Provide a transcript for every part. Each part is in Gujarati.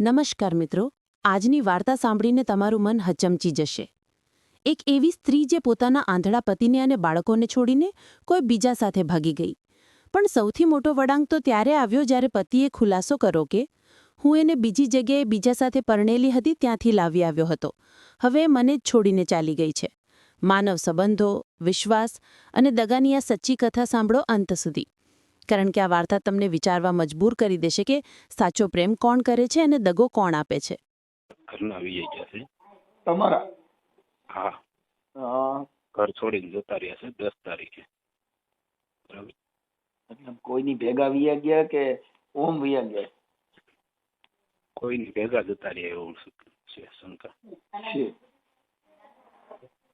નમસ્કાર મિત્રો, આજની વાર્તા સાંભળીને તમારું મન હચમચી જશે. એક એવી સ્ત્રી જે પોતાના આંધળા પતિને અને બાળકોને છોડીને કોઈ બીજા સાથે ભાગી ગઈ. પણ સૌથી મોટો વળાંક તો ત્યારે આવ્યો જ્યારે પતિએ ખુલાસો કર્યો કે, હું એને બીજી જગ્યાએ બીજા સાથે પરણેલી હતી, ત્યાંથી લાવી આવ્યો હતો. હવે મને જ છોડીને ચાલી ગઈ છે. માનવ સંબંધો, વિશ્વાસ અને દગાની આ સચ્ચી કથા સાંભળો અંત સુધી. કારણ કે આ વાર્તા તમને વિચારવા મજબૂર કરી દેશે કે સાચો પ્રેમ કોણ કરે છે અને દગો કોણ આપે છે. ઘરના વીએ જશે તમારા? હા. હા ઘર છોડીને જતા રહ્યા છે દસ તારીખે. બરાબર? મતલબ કોઈની ભેગા વિયા ગયા કે ઓમ વિયા ગયા? કોઈની ભેગા જતા રહ્યા એવું છે શંકા. છે.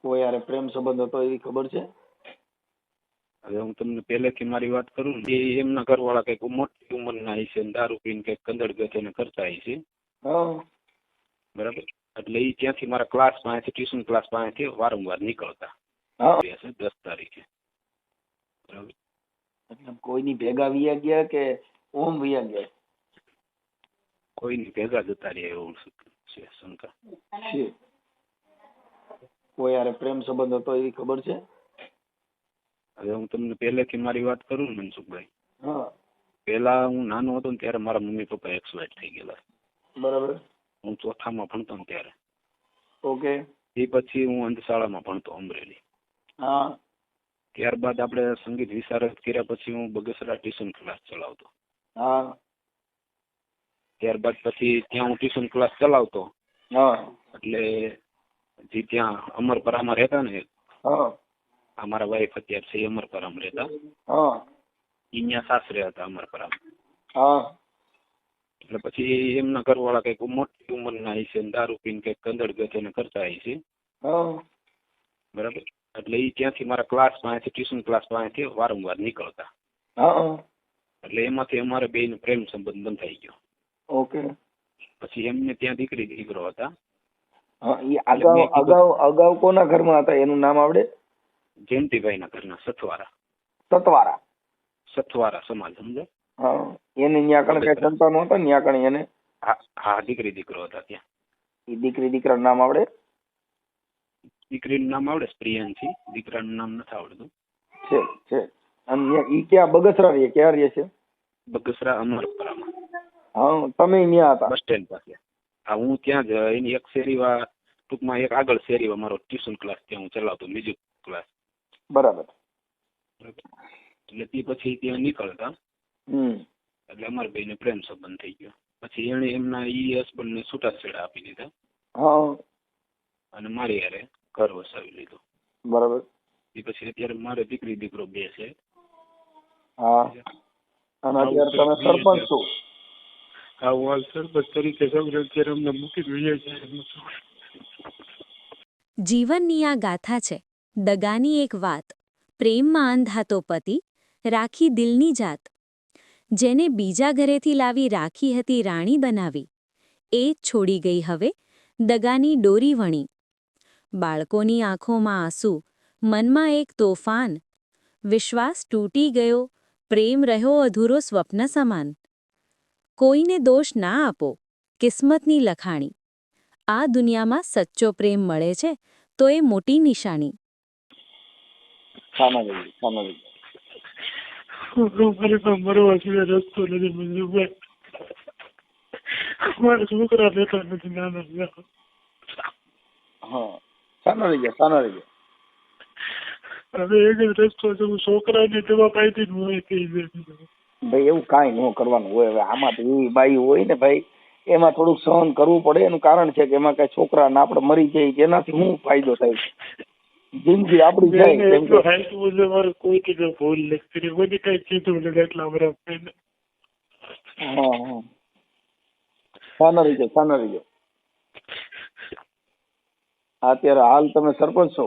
કોઈ યારે પ્રેમ સંબંધ હતો એવી ખબર છે? હવે હું તમને પહેલેથી મારી વાત કરું ને એ એમના ઘરવાળા કંઈક મોટી ઉંમરના હશે ને દારૂ પીને કંઈક કંદડ ગથે કરતા હશે. હા. બરાબર? એટલે એ ત્યાંથી મારા ક્લાસ પાસેથી ટ્યુશન ક્લાસ પાસેથી વારંવાર નીકળતા. હા. છે દસ તારીખે. બરાબર? મતલબ કોઈની ભેગા વિયા ગયા કે ઓમ વિયા ગયા? કોઈની ભેગા જતા રહ્યા એવું છે શંકા. કોઈ યારે પ્રેમ સંબંધ હતો એવી ખબર છે? હવે હું તમને પહેલેથી મારી વાત કરું ને મનસુખભાઈ. હા. પહેલા હું નાનો હતો ને ત્યારે મારા મમ્મી પપ્પા એક્સપાયર થઈ ગયેલા. બરાબર. હું ચોથામાં ભણતો ને ત્યારે. ઓકે. એ પછી હું અંધશાળામાં ભણતો અમરેલી. હા. ત્યારબાદ આપણે સંગીત વિશારદ કર્યા પછી હું બગસરા ટ્યુશન ક્લાસ ચલાવતો. હા. ત્યારબાદ પછી ત્યાં હું ટ્યુશન ક્લાસ ચલાવતો. હા. એટલે જે ત્યાં અમરપરામાં રહેતા ને હા. અમારા વાઈફ અત્યારે છે અમરપરામાં રહેતા. હા. ઈ સાસરે હતા અમરપરામ. હા. એટલે પછી એમના ઘરવાળા કંઈક મોટી ઉંમરના હશે દારૂ પીને કંઈક કંદડ ગથે કરતા હશે બરાબર? એટલે એ ત્યાંથી મારા ક્લાસ પાસેથી ટ્યુશન ક્લાસ પાસેથી વારંવાર નીકળતા. એટલે એમાંથી અમારે બેયનો પ્રેમ સંબંધ બંધાઈ ગયો. ઓકે. પછી એમને ત્યાં દીકરી દીકરો હતા. હા અગાઉ અગાઉ અગાઉ કોના ઘરમાં હતા? એનું નામ આવડે? જયંતિભાઈના ઘરના સથવારા. સથવારા? સથવારા સમાજ સમજે? હા. એને ત્યાં કણે કઈ સંતાનો હતા? ત્યાં કણે એને? હા દીકરી દીકરો હતા ત્યાં. એ દીકરી દીકરાનું નામ આવડે? દીકરીનું નામ આવડે પ્રિયાંશી દીકરાનું નામ નથી આવડતું. છે છે. અને એ ઈ ક્યાં બગસરા રે ક્યાં રહે છે બગસરા અમરપરામાં. હા તમે ન્યા હતા? બસ સ્ટેન્ડ પાસે. હા હું ત્યાં જ એની એક શેરીવા ટૂંકમાં એક આગળ શેરીવા મારો ટ્યુશન ક્લાસ ત્યાં હું ચલાવતો મ્યુઝિક ક્લાસ. બરાબર. એટલે તે પછી ત્યાં નીકળતા. એટલે અમારા બેયને પ્રેમ સંબંધ થઈ ગયો. પછી એને એમના ઈ હસબન્ડને છૂટાછેડા આપી દીધા. હા. અને મારી હારે ઘર વસાવી લીધું. બરાબર. એ પછી અત્યારે મારે દીકરી દીકરો બે છે. હા. અને અત્યારે તમે સરપંચ છો. હા હું હાલ સરપંચ તરીકે સૌને અત્યારે અમને મૂકી દઈએ છીએ જીવનની આ ગાથા છે. દગાની એક વાત. પ્રેમમાં અંધાતો પતિ, રાખી દિલની જાત. જેને બીજા ઘરેથી લાવી રાખી હતી રાણી બનાવી. એ છોડી ગઈ હવે, દગાની ડોરી વણી. બાળકોની આંખોમાં આંસુ, મનમાં એક તોફાન. વિશ્વાસ તૂટી ગયો, પ્રેમ રહ્યો અધૂરો સ્વપ્ન સમાન. કોઈને દોષ ના આપો, કિસ્મતની લખાણી. આ દુનિયામાં સચ્ચો પ્રેમ મળે છે, તો એ મોટી નિશાની. સામે રહી સામે રહી મરવા સિવાય રસ્તો નથી મંજુભાઈ મારા છોકરા રહેતા નથી નાના. હા. સામે રહી ગયા રહી ગયા. હવે એક જ રસ્તો છે હું છોકરાને દવા કહી દે ભાઈ એવું કાંઈ ન કરવાનું હોય. હવે આમાં તો એવી બાઈ હોય ને ભાઈ એમાં થોડુંક સહન કરવું પડે. એનું કારણ છે કે એમાં કઈ છોકરા ને આપણે મરી જાય એનાથી શું ફાયદો થાય? જિંદગી આપણી જાય કેમ કે મારે કોઈ કીધું ભૂલ નથી બધી કઈ કીધું નથી એટલા વર્ષ થઈને. હા હા. સાના રહી જાઓ સાના રહી અત્યારે હાલ તમે સરપંચ છો?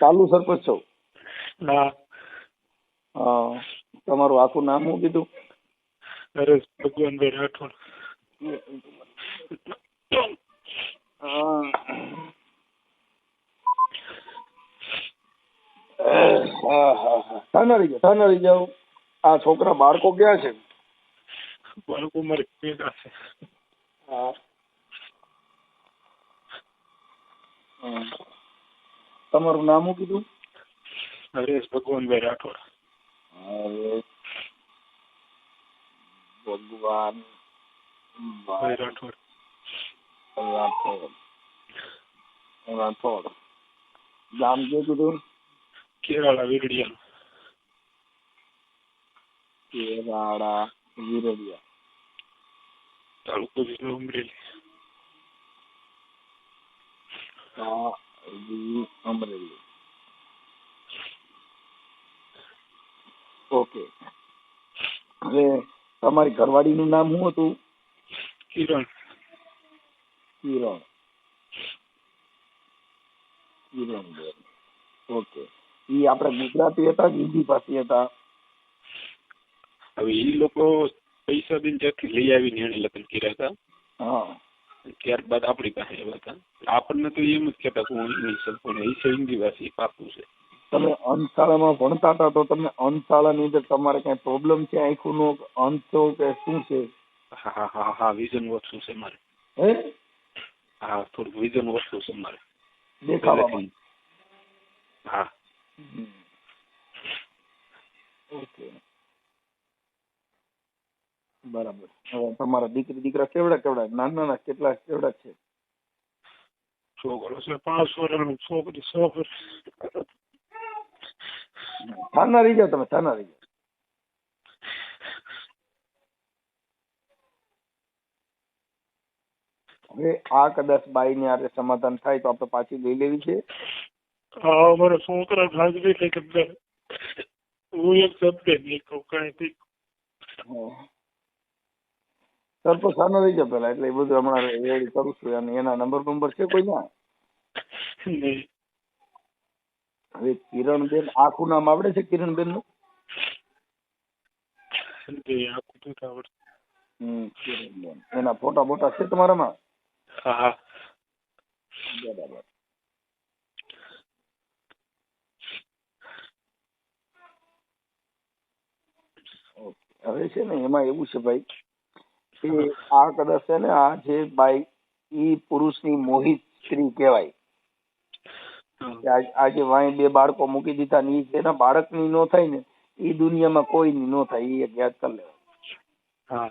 ચાલુ સરપંચ છો? તમારું આખું નામ શું કીધું? નરેશ ભગવાનભાઈ રાઠોડ. સાના રહી જાઓ સાના રહી જાઓ આ છોકરા બાળકો ક્યાં છે? બાળકો મારે ભેગા છે હા. તમારું નામ શું કીધું? હરેશ ભગવાનભાઈ રાઠોડ. હવે ભગવાન ભાઈ રાઠોડ. રાઠોડ. રાઠોડ. નામ શું કીધું? કેરાળા વીરડિયા કેરાળા વિરડિયા તાલુકો જિલ્લો અમરેલી આ વી અમરેલી ઓકે હવે તમારી ઘરવાળીનું નામ શું હતું કિરણ કિરણ કિરણબેન ઓકે ઈ આપણે ગુજરાતી હતા કે હિન્દી પાસી હતા? હવે એ લોકો પૈસા દઈને ત્યાંથી લઈ આવીને એને લગ્ન કર્યા હતા? હા. ત્યારબાદ આપણી પાસે આવ્યા હતા. આપણને તો એમ જ કહેતા કે હું ઇંગ્લિશ છું પણ એ છે હિન્દી ભાષી પાકું છે. તમે અંશાળામાં ભણતા હતા તો તમને અંશાળાની અંદર તમારે કઈ પ્રોબ્લેમ છે? આંખોનો અંશો કે શું છે? હા હા હા હા વિઝન ઓછું છે મારે? હે? હા થોડુંક વિઝન ઓછું છે મારે? દેખાવામાં. પહેલેથી. હા. હમ. ઓકે. બરાબર. હવે તમારા દીકરી દીકરા કેવડા કેવડા? નાના નાના કેટલા કેવડા છે? છોકરો છે પાંચ વર્ષનો છોકરી સો વર્ષ છાના રહી જાઓ તમે રહી જાઓ. હવે આ કદાચ બાઈ ને આરે સમાધાન થાય તો આપણે પાછી લઈ લેવી છે. હા અમારા છોકરા હાજરી થઈ કે હું એક શબ્દ નહીં કહું સર તો છાના રહી જાય પેલા એટલે એ બધું હમણાં રેડી કરું છું. અને એના નંબર નંબર છે કોઈ ના હવે કિરણબેન આખું નામ આવડે છે કિરણબેન. નું એના ફોટા બોટા છે તમારામાં? હા હા. બરાબર. હવે છે ને એમાં એવું છે ભાઈ કે આ કદાચ છે ને આ જે બાઈ ઈ પુરુષની મોહિત સ્ત્રી કહેવાય. આજે વાંહે બે બાળકો મૂકી દીધા ને એના બાળકની નો થાય ને એ દુનિયામાં કોઈની નો થાય એ યાદ કરી લેવાય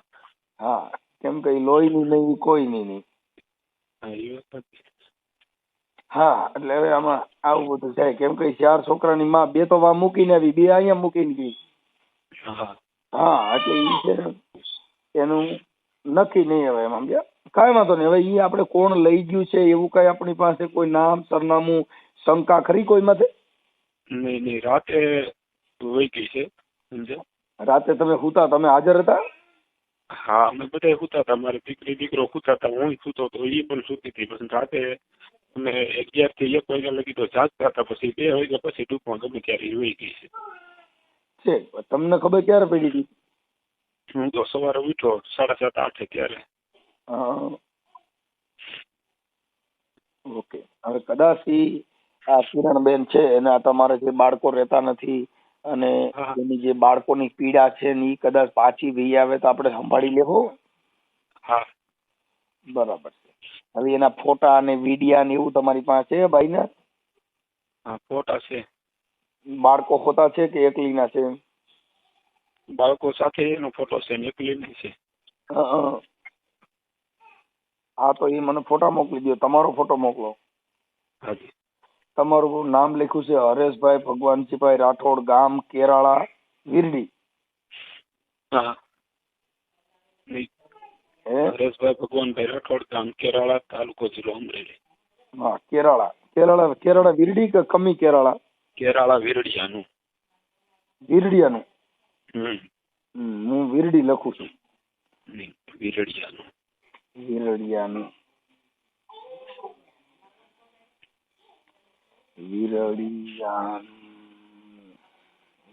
હા. કેમ કે લોહીની નહીં કોઈ કોઈની નહીં હા એટલે હવે આમાં આવું બધું થાય. કેમ કે ચાર છોકરાની માં બે તો વા મૂકીને આવી બે અહીંયા મૂકીને ગઈ. હા એટલે ઈ છે. ને એનું નક્કી નહીં હવે એમ સમજ્યા? કાંઈ વાંધો નહીં. હવે ઈ આપણે કોણ લઈ ગયું છે એવું કઈ આપણી પાસે કોઈ નામ સરનામું શંકા ખરી કોઈ માથે? નહીં નહીં. રાતે વહી ગઈ છે સમજ્યા? રાતે તમે હુતા તમે હાજર હતા? હા અમે બધા સૂતા હતા. મારી દીકરી દીકરો સુતા હતા. હું સૂતો હતો એ પણ સૂતી હતી. પછી રાતે અમે અગિયારથી એક વાગ્યા લગી તો જાગતા હતા. પછી બે વાગ્યા પછી ટૂંકમાં ગમે ત્યારે વહી ગઈ છે. છે. તમને ખબર ક્યારે પડી હતી? હું તો સવારે ઉઠો સાડા સાત આઠે ત્યારે. ઓકે. હવે કદાચ આ કિરણબેન છે એના તમારે જે બાળકો રહેતા નથી અને એની જે બાળકોની પીડા છે ને એ કદાચ પાછી વી આવે તો આપણે સંભાળી લેવો? હા. બરાબર છે. હવે એના ફોટા અને વિડિયા ને એવું તમારી પાસે છે ભાઈના હા ફોટા છે. બાળકો ખોટા છે કે એકલીના છે? બાળકો સાથે એનો ફોટો છે. એકલી છે. હા તો એ મને ફોટા મોકલી દો તમારો ફોટો મોકલો. હાજી. તમારું નામ લખ્યું છે હરેશભાઈ ભગવાનજીભાઈ રાઠોડ ગામ કેરાળા વિરડી. હા. હરેશભાઈ ભગવાનભાઈ રાઠોડ ગામ કેરાળા તાલુકો જિલ્લો અમરેલી. હા કેરાળા. કેરાળા કેરાળા વિરડી કે કમી કેરાળા? કેરાળા વિરડિયાનું. વિરડિયાનું. હું વિરડી લખું છું વીરડિયાનું વીરડિયાનું વિરડિયાનું વિરડિયાનું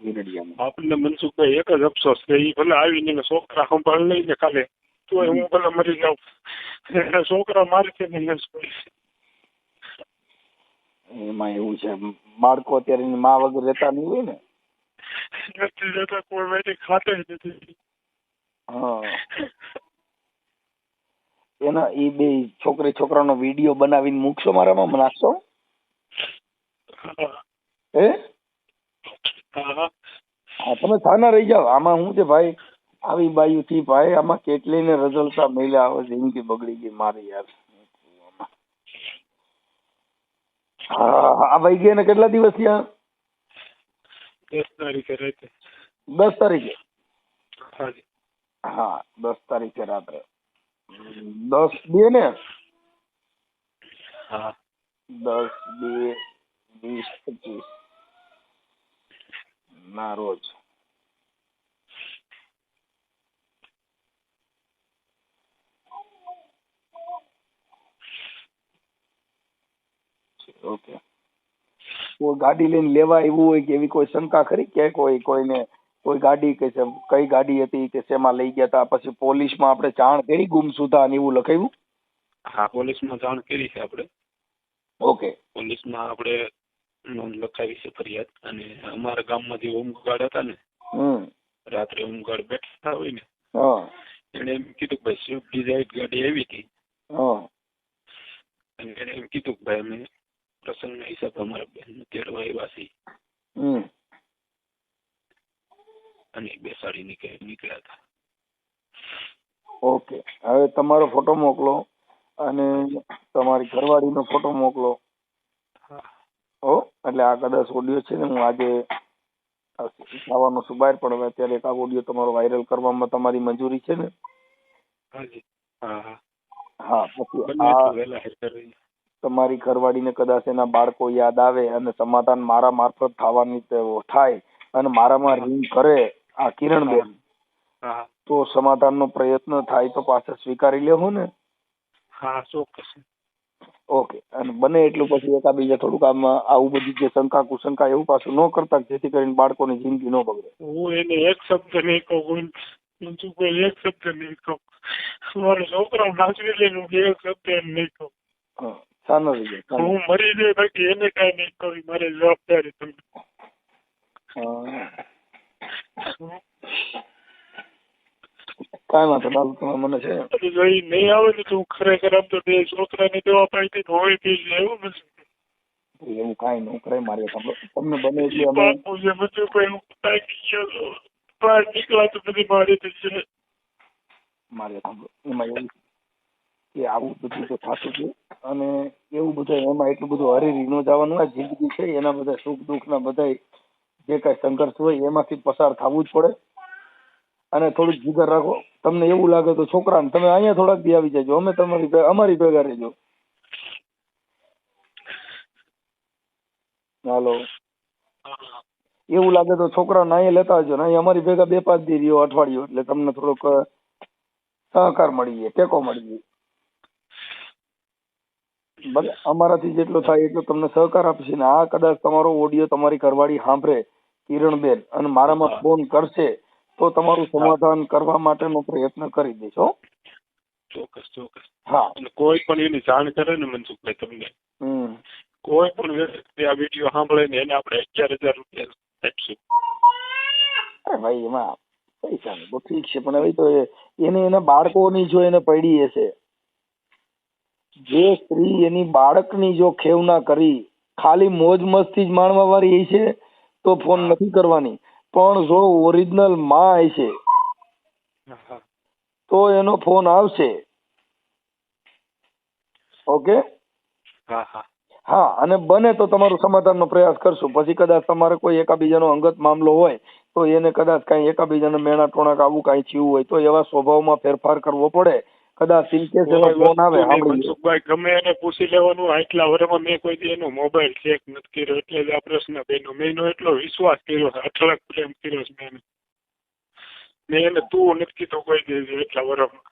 વિરડિયાનું આપણને મનસુખભાઈ એક જ અફસોસ કે એ ભલે આવીને છોકરા સંભાળ લઈને કાલે તોય હું ભલે મરી જાઉં છોકરા મારે છે ને એમાં એવું છે બાળકો અત્યારે એની મા વગર રહેતા નહીં હોય ને નથી જતા કોઈ માટે ખાતે જ નથી. હા. એના એ બે છોકરી છોકરાનો વીડિયો બનાવીને મૂકશો મારામાં નાખશો હે. હા? તમે થાના રહી જાઓ. આમાં શું છે ભાઈ? આવી બાયુ થી ભાઈ આમાં કેટલી ને રઝળતા મહિલા આવે જિંદગી બગડી ગઈ મારી યાર. હા આ ભાઈ ગયા ને કેટલા દિવસ થયા? દસ તારીખે રાતે દસ તારીખે? હાજી. હા દસ તારીખે રાત્રે. દસ બે ને? હા. દસ બે વીસ પચીસ. ના રોજ. ઓકે. ગાડી લઈને લેવા આવ્યું હોય કે એવી કોઈ શંકા ખરી? કે કોઈ કોઈને કોઈ ગાડી કે છે કઈ ગાડી હતી કે શેમાં લઈ ગયા હતા પછી પોલીસમાં આપણે જાણ કરી ગુમસુદા ને એવું લખાયું? હા પોલીસમાં જાણ કરી છે આપણે. ઓકે. પોલીસમાં આપણે નોંધ લખાવી છે ફરિયાદ. અને અમારા ગામમાં જે હોમગાર્ડ હતા ને રાત્રે હોમગાર્ડ બેઠા હોય ને હા. એને એમ કીધું કે ભાઈ સ્વિફ્ટ ડિઝાયર ગાડી આવી હતી. હા. અને એને એમ કીધું કે ભાઈ અમે પ્રસંગના હિસાબ અમારા બહેનને તેડવા આવ્યા અને બેસાડી નીકળે નીકળ્યા હતા. ઓકે. હવે તમારો ફોટો મોકલો અને તમારી ઘરવાળીનો ફોટો મોકલો. હા. એટલે આ કદાચ ઓડિયો છે ને હું આજે આવવાનો છું બહાર પણ હવે અત્યારે એક આ ઓડિયો તમારો વાયરલ કરવામાં તમારી મંજૂરી છે ને? હાજી હા હા. હા પછી તમારી ઘરવાળીને કદાચ એના બાળકો યાદ આવે અને સમાધાન મારા મારફત થવાની તે થાય અને મારામાં રિંગ કરે આ કિરણબેન હા તો સમાધાનનો પ્રયત્ન થાય તો પાછળ સ્વીકારી લેવું ને. હા ચોક્કસ. ઓકે અને બને એટલું પછી એકાબીજા થોડુંક આમ આવું બધી જે શંકા કુશંકા એવું પાછું ન કરતા જેથી કરીને બાળકોની જિંદગી ન બગડે. હું એને એક શબ્દ નહીં કહું મનસુખભાઈ એક શબ્દ નહીં કહું. મારો છોકરો નાચવી લઈને એક શબ્દ નહીં કહું. હા સાનો રહી જાય હું મરી જાય બાકી એને કાંઈ નહીં કહું મારી જવાબદારી તમને. કાંઈ વાંધો બાબુ તમે મને છે જોઈ જો ઈ નહીં આવે ને તો હું ખરેખર આમ તો બે છોકરાની દેવા પાડી હોય તે એવું નથી એવું કાંઈ ન કરે મારે તમને બને એટલે અમે બાપુ છે મનસુખભાઈ હું થાકી ગયો. બહાર નીકળા તો બધી મારી છે મારે સાંભળો એમાં એવું કે આવું બધું તો થતું છે. અને એવું બધું એમાં એટલું બધું હરીરી ન જવાનું, આ જિંદગી છે, એના બધા સુખ દુઃખ ના બધા જે કાંઈ સંઘર્ષ હોય, એમાંથી પસાર થવું જ પડે. અને થોડુંક જીગર રાખો. તમને એવું લાગે તો છોકરાને તમે અહીંયા થોડાક દી આવી જજો. અમે તમારી અમારી ભેગા રહેજો. હાલો. એવું લાગે તો છોકરાને અહીંયા લેતા આવજો ને અહીંયા અમારી ભેગા બે પાંચ દી રહ્યો અઠવાડિયું, એટલે તમને થોડોક સહકાર મળી જાય ટેકો મળી જાય ભલે અમારાથી જેટલો થાય એટલો તમને સહકાર આપશે ને આ કદાચ તમારો ઓડિયો તમારી ઘરવાળી સાંભળે કિરણબેન અને મારામાં. ફોન કરશે તો તમારું સમાધાન કરવા માટેનો પ્રયત્ન કરી દઈશ હો. ચોક્કસ ચોક્કસ. હા. કોઈ પણ એની જાણ કરે ને મનસુખભાઈ તમને. હમ. કોઈ પણ વ્યક્તિ આ વીડિયો સાંભળે ને એને આપણે અગિયાર હજાર રૂપિયા આપશું. અરે ભાઈ એમાં પૈસા ઠીક છે પણ હવે તો એને એના બાળકોની જો એને પડી હશે જે સ્ત્રી એની બાળકની જો ખેવના કરી ખાલી મોજ મસ્તી જ માણવા વાળી હશે તો ફોન નથી કરવાની. પણ જો ઓરિજિનલમાં એ હા. તો એનો ફોન આવશે. ઓકે? હા અને બને તો તમારું સમાધાનનો પ્રયાસ કરશું. પછી કદાચ તમારે કોઈ એકાબીજાનો અંગત મામલો હોય તો એને કદાચ કાંઈ એકાબીજાને મેણા ટોણાક આવું કાંઈ થયું હોય તો એવા સ્વભાવમાં ફેરફાર કરવો પડે. કદાચ ઇન કેસ એનો ફોન આવે. મનસુખભાઈ ગમે એને પૂછી લેવાનું આટલા વર્ષમાં મેં કોઈ દી એનો મોબાઈલ ચેક નથી કર્યો એટલે જ આ પ્રશ્ન બેનો મેં એનો એટલો વિશ્વાસ કર્યો અથડક અઠળક પ્રેમ કર્યો છે મેં. મેં એને તું નથી કીધું કોઈ દી એટલા વર્ષમાં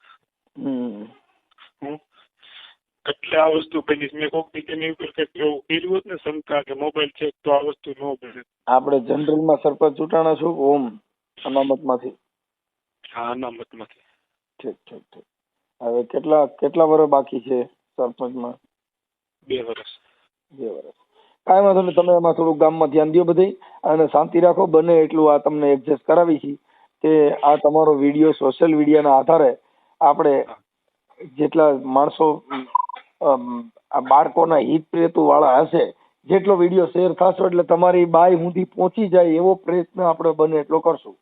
એટલે આ વસ્તુ બની મેં કોક દી તેની ઉપર કંઈક એવું કર્યું હોત ને શંકા કે મોબાઈલ ચેક તો આ વસ્તુ ન બને. આપણે જનરલમાં સરપંચ ચૂંટાણા છું ઓમ અનામતમાંથી. હા અનામતમાંથી. ઠીક ઠીક ઠીક. હવે કેટલા કેટલા વર્ષ બાકી છે સરપંચમાં? બે વર્ષ. બે વર્ષ. કાંઈ વાંધો નહીં તમે એમાં થોડુંક ગામમાં ધ્યાન દો બધે અને શાંતિ રાખો બને એટલું આ તમને એડજસ્ટ કરાવી છે કે આ તમારો વીડિયો સોશિયલ મીડિયાના આધારે આપણે જેટલા માણસો આ બાળકોના હિત પ્રેતુ વાળા હશે જેટલો વીડિયો શેર થશે એટલે તમારી બાય સુધી પહોંચી જાય એવો પ્રયત્ન આપણે બને એટલો કરશું.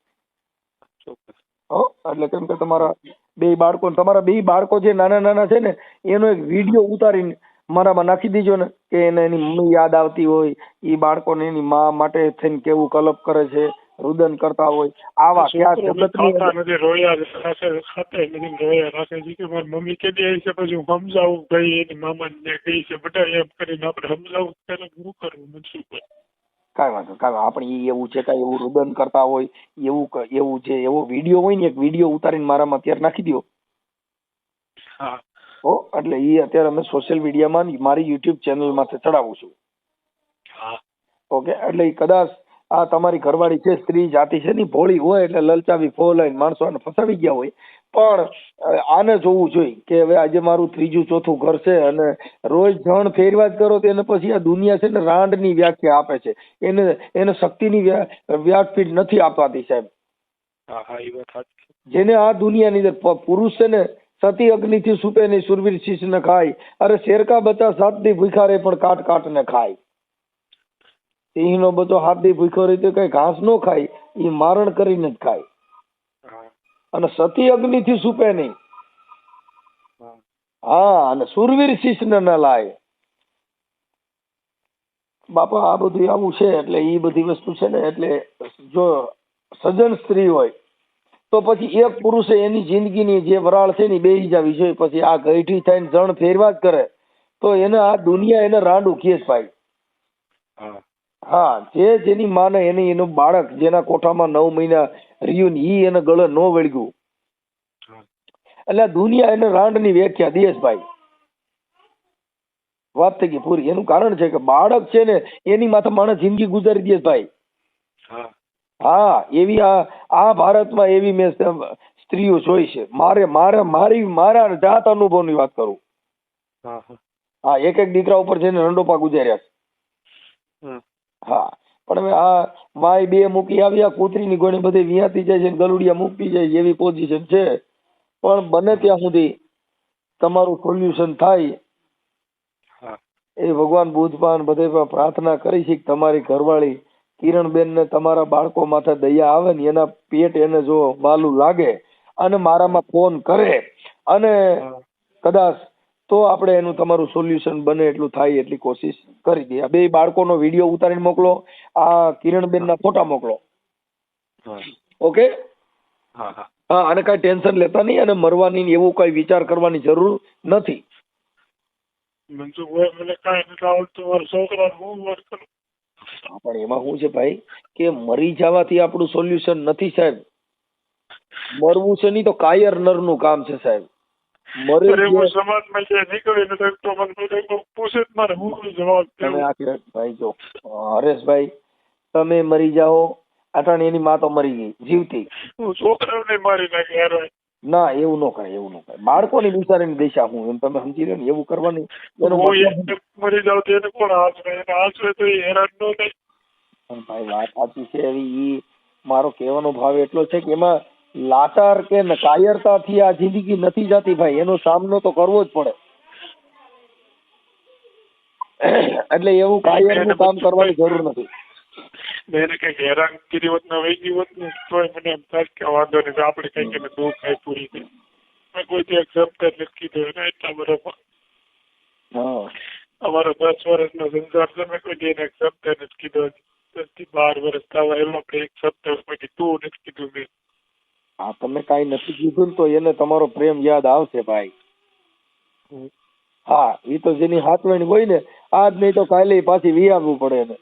એટલે કેમ કે તમારા બે બાળકો તમારા બે બાળકો જે નાના નાના છે ને એનો એક વીડિયો ઉતારીને મારામાં નાખી દેજો ને કે એને એની મમ્મી યાદ આવતી હોય એ બાળકોને એની મા માટે થઈને કેવું કલપ કરે છે રુદન કરતા હોય આવા ક્યાં જગતની ખાતા અંદર- નથી રોયા રાખે ખાતા નથી રોયા રાખે છે કે મારી મમ્મી કેદી આવી છે પછી હું સમજાવું ભાઈ એની મામાને કહી છે બધા એમ કરીને આપણે સમજાવું ત્યારે શું કરવું કરવું કાંઈ વાંધો કાંઈ. આપણે એ એવું છે કાંઈ એવું રુદન કરતા હોય એવું ક- એવું છે એવો વીડિયો હોય ને એક વીડિયો ઉતારીને મારામાં અત્યારે નાખી દો હા. હો એટલે એ અત્યારે અમે સોશિયલ મીડિયામાં મારી યુટ્યુબ ચેનલમાંથી ચડાવું છું. હા. ઓકે? એટલે એ કદાચ આ તમારી ઘરવાળી છે સ્ત્રી જાતિ છે ને ભોળી હોય એટલે લલચાવી ફોલાઈને માણસો આને ફસાવી ગયા હોય. પણ આને જોવું જોઈએ કે હવે આજે મારું ત્રીજું ચોથું ઘર છે અને રોજ જણ ફેરવા જ કરો તો એને પછી આ દુનિયા છે ને રાંડની વ્યાખ્યા આપે છે. એને એને શક્તિની વ્યાખ્યા નથી આપવાતી સાહેબ. જેને આ દુનિયાની અંદર પુરુષ છે ને સતી અગ્નિથી સુપે નહીં સુરવીર શીશ ને ખાય. અરે શેરકા બચા સાત ભૂખારે ભૂખા પણ કાટ કાટ ને ખાય. સિંહનો બધો હાથી ભૂખ્યો રીતે કઈ ઘાસ નો ખાય એ મારણ કરીને જ ખાય. અને સતી અગ્નિથી સુપે નહીં. હા. અને સુરવીર શીશ ને લાય. બાપા આ બધું આવું છે એટલે એ બધી વસ્તુ છે ને એટલે જો સજન સ્ત્રી હોય તો પછી એક પુરુષે એની જિંદગીની જે વરાળ છે ને બે જાવી જોઈએ. પછી આ ગઈઠી થઈને જણ ફેરવા જ કરે તો એને આ દુનિયા એને રાંડું ખેસ ભાઈ. હા. હા જે જેની માને એની એનું બાળક જેના કોઠામાં નવ મહિના રહ્યું ને ઈ એને ગળે ન વળગ્યું. એટલે દુનિયા એને રાંડની વ્યાખ્યા દિયેશભાઈ વાત થઈ ગઈ પૂરી. એનું કારણ છે કે બાળક છે ને એની માથે માણસ જિંદગી ગુજારી દે ભાઈ. હા. એવી આ આ ભારતમાં એવી મેં સ્ત્રીઓ જોઈ છે. મારે મારે મારી મારા જાત અનુભવની વાત કરું. હા એક એક દીકરા ઉપર જઈને રંડોપા ગુજાર્યા છે. હા. પણ હવે આ માય બે મૂકી આવ્યા કૂતરીની ગોળી બધી વિયાતી જાય છે ને ગલુડિયા મૂકતી જાય છે એવી પોઝિશન છે. પણ બને ત્યાં સુધી તમારું સોલ્યુશન થાય. હા. એ ભગવાન બુધપાન બધે પ્રાર્થના કરી છે કે તમારી ઘરવાળી કિરણબેનને તમારા બાળકો માથે દયા આવે ને એના પેટ એને જો વાલું લાગે અને મારામાં ફોન કરે અને કદાચ તો આપણે એનું તમારું સોલ્યુશન બને એટલું થાય એટલી કોશિશ કરી દઈએ. બે બાળકોનો વીડિયો ઉતારીને મોકલો આ કિરણબેનના ફોટા મોકલો. હા. ઓકે હા હા. હા અને કાંઈ ટેન્શન લેતા નહીં અને મરવાની એવું કાંઈ વિચાર કરવાની જરૂર નથી. પણ એમાં શું છે ભાઈ? કે મરી જવાથી આપણું સોલ્યુશન નથી સાહેબ. મરવું છે નહીં તો કાયર નરનું કામ છે સાહેબ. મરે હું સમાજમાં જે નીકળી શકતો મને પૂછે જ મારે હું જવાબ તમે આખી ભાઈ જો હરેશભાઈ તમે મરી જાઓ અટાણી એની માં તો મરી ગઈ જીવતી. હું છોકરાઓને મારી નાખી યાર ના એવું ન કરે એવું ન કરે બાળકોની બિચારીની દિશા હું એમ તમે સમજી રહ્યો ને એવું કરવાની મરી જાવ તો એને કોણ હાચવે એને તો એ હેરાન ન થાય. ભાઈ વાત સાચી છે એવી ઈ મારો કહેવાનો ભાવ એટલો છે કે એમાં લાચાર કે કાયરતાથી આ જિંદગી નથી જતી ભાઈ એનો સામનો તો કરવો જ પડે. એટલે એવું કાયરનું કામ કરવાની જરૂર નથી. એને કંઈક હેરાનગીરી હોત ને વહી હોત ને તોય મને એમ થાય કે વાંધો નહીં તો આપણે કંઈક એને દુઃખ થાય પૂરી થાય મેં કોઈ દી એક શબ્દ નથી દો ને એટલા બરોબર. હા. અમારો દસ વર્ષનો સંસાર છે મેં કોઈ એને એક શબ્દ નથી કીધો. દસથી બાર વર્ષ થવા એમાં આપણે એક શબ્દ કોઈ તું નથી કીધું મેં આ તમે કાંઈ નથી કીધું ને તો એને તમારો પ્રેમ યાદ આવશે ભાઈ. હા એ તો જેની હાથવણી હોય ને આજ નહીં તો કાલે પાછી વિયાવવું પડે એને.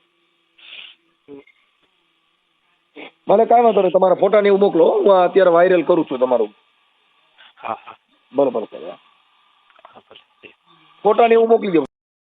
મને કાંઈ વાંધો નહીં તમારા ફોટા ને એવું મોકલો હું. અત્યારે વાયરલ કરું છું તમારું. હા હા. બરોબર છે હા ભલે. ફોટા ને એવું મોકલી દો.